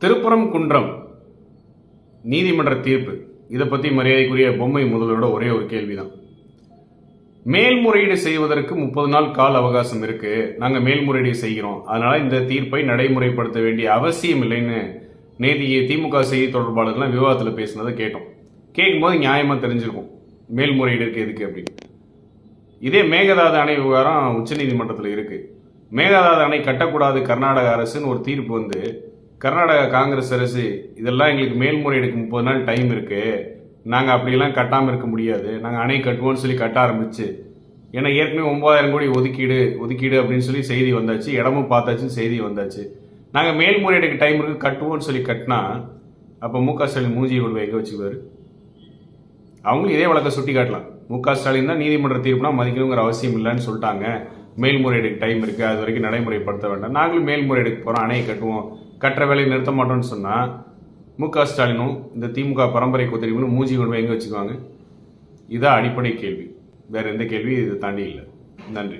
திருப்புறம் குன்றம். நீதிமன்ற தீர்ப்பு. இதை பற்றி மரியாதைக்குரிய பொம்மை முதல்வரோட ஒரே ஒரு கேள்விதான். மேல்முறையீடு செய்வதற்கு முப்பது நாள் கால அவகாசம் இருக்கு. நாங்கள் மேல்முறையீடு செய்கிறோம். அதனால இந்த தீர்ப்பை நடைமுறைப்படுத்த வேண்டிய அவசியம் இல்லைன்னு நேற்று திமுக செய்தி தொடர்பாளர்லாம் விவாதத்தில் பேசினதை கேட்டோம். கேட்கும்போது நியாயமாக தெரிஞ்சிருக்கும். மேல்முறையீடு இருக்கு எதுக்கு அப்படின்னு. இதே மேகதாது அணை விவகாரம் உச்சநீதிமன்றத்தில் இருக்கு. மேகதாது அணை கட்டக்கூடாது கர்நாடக அரசுன்னு ஒரு தீர்ப்பு வந்து கர்நாடக காங்கிரஸ் அரசு இதெல்லாம் எங்களுக்கு மேல்முறையீடுக்கு முப்பது நாள் டைம் இருக்குது நாங்கள் அப்படிலாம் கட்டாமல் இருக்க முடியாது. நாங்கள் அணை கட்டுவோம்னு சொல்லி கட்ட ஆரம்பிச்சு. ஏன்னா ஏற்கனவே ஒன்பதாயிரம் கோடி ஒதுக்கீடு ஒதுக்கீடு அப்படின்னு சொல்லி செய்தி வந்தாச்சு. இடமும் பார்த்தாச்சுன்னு செய்தி வந்தாச்சு. நாங்கள் மேல்முறையீடுக்கு டைம் இருக்கு கட்டுவோம்னு சொல்லி கட்டினா அப்போ மு க ஸ்டாலின் மூஞ்சியை கொண்டு வைக்க எங்கே அவங்களும் இதே வழக்கை சுட்டி காட்டலாம். மு க ஸ்டாலின் தான் நீதிமன்ற தீர்ப்புனா மதிக்கணுங்கிற அவசியம் இல்லைன்னு சொல்லிட்டாங்க. மேல்முறையீடுக்கு டைம் இருக்குது அது வரைக்கும் நடைமுறைப்படுத்த வேண்டாம். நாங்களும் மேல்முறையீடுக்கு போகிறோம் அணையை கட்டுவோம். கட்டுற வேலையை நிறுத்த மாட்டோம்னு சொன்னால் மு க ஸ்டாலினும் இந்த திமுக பரம்பரை கொத்தரிகளும் மூஞ்சி கொண்டு எங்கே வச்சுக்குவாங்க? இதான் அடிப்படை கேள்வி. வேறு எந்த கேள்வி இதை தாண்டி இல்லை. நன்றி.